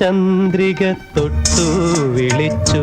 ചന്ദ്രിക തൊട്ടു വിളിച്ചു.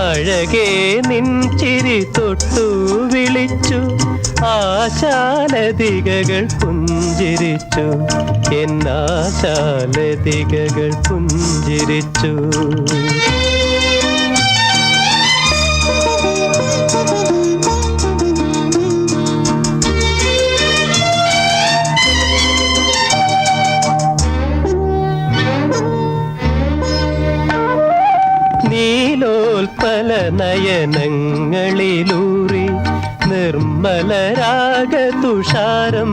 അഴകേ നിൻ ചിരി തൊട്ടു വിളിച്ചു. ആശാലതികകൾ പുഞ്ചിരിച്ചു. എന്നാശാലതികകൾ പുഞ്ചിരിച്ചു. നീലോൽപല നയനങ്ങളിലൂറി നിർമ്മലരാഗ തുഷാരം.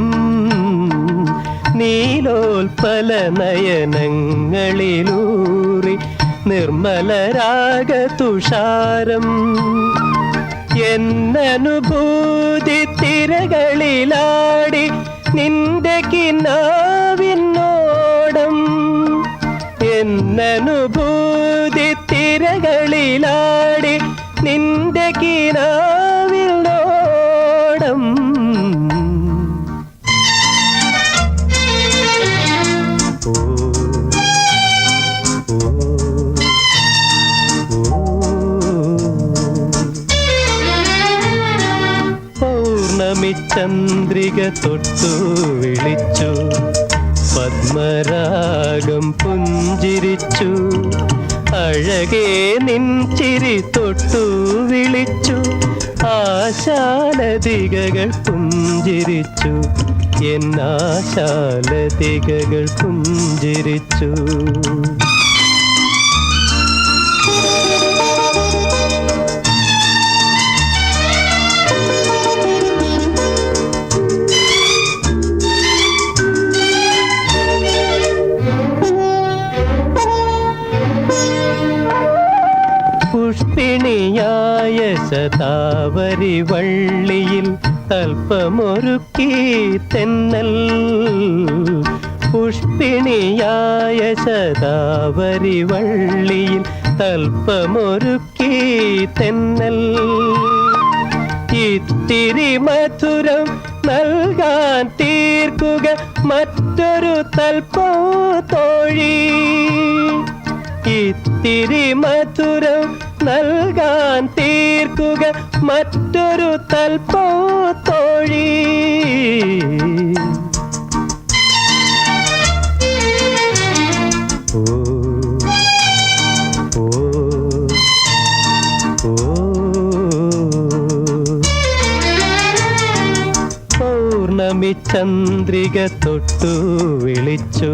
നീലോൽപല നയനങ്ങളിലൂറി നിർമ്മലരാഗ തുഷാരം. എന്നനുഭൂതി തിരകളിലാടി നിന്റെ കിന്നാവിന്നോടം എന്നനുഭൂതി തിരകളിലാടി നിന്റെ കിനാവിൽ നോടം. ചന്ദ്രിക തൊട്ടു വിളിച്ചു. പത്മരാഗം പുഞ്ചിരിച്ചു. അഴകേ നിൻ ചിരി തൊട്ടു വിളിച്ചു. ആശാലതികകൾ പുഞ്ചിരിച്ചു. എന്നാശാലതികകൾ പുഞ്ചിരിച്ചു. പുഷ്പിണിയായ ശതാവരി വള്ളിയിൽ അല്പമൊരുക്കി തെന്നൽ. പുഷ്പിണിയായ ശതാവരി വള്ളിയിൽ അല്പമൊരുക്കി തെന്നൽ. ഇത്തിരി മധുരം നൽകാൻ തീർക്കുക മറ്റൊരു തൽപ്പോ തോഴി. ഇത്തിരി മധുരം നൽകാൻ തീർക്കുക മറ്റൊരു തൽപ്പോ തോഴി പൗർണമി ചന്ദ്രിക തൊട്ടു വിളിച്ചു.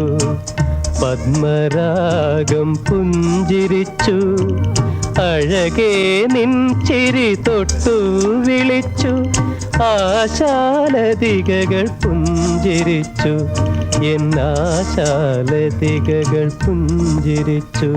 പത്മരാഗം പുഞ്ചിരിച്ചു. അഴകേ നിൻ ചിരി തൊട്ടു വിളിച്ചു. ആശാലതികകൾ പുഞ്ചിരിച്ചു. എന്നാശാലതികകൾ പുഞ്ചിരിച്ചു.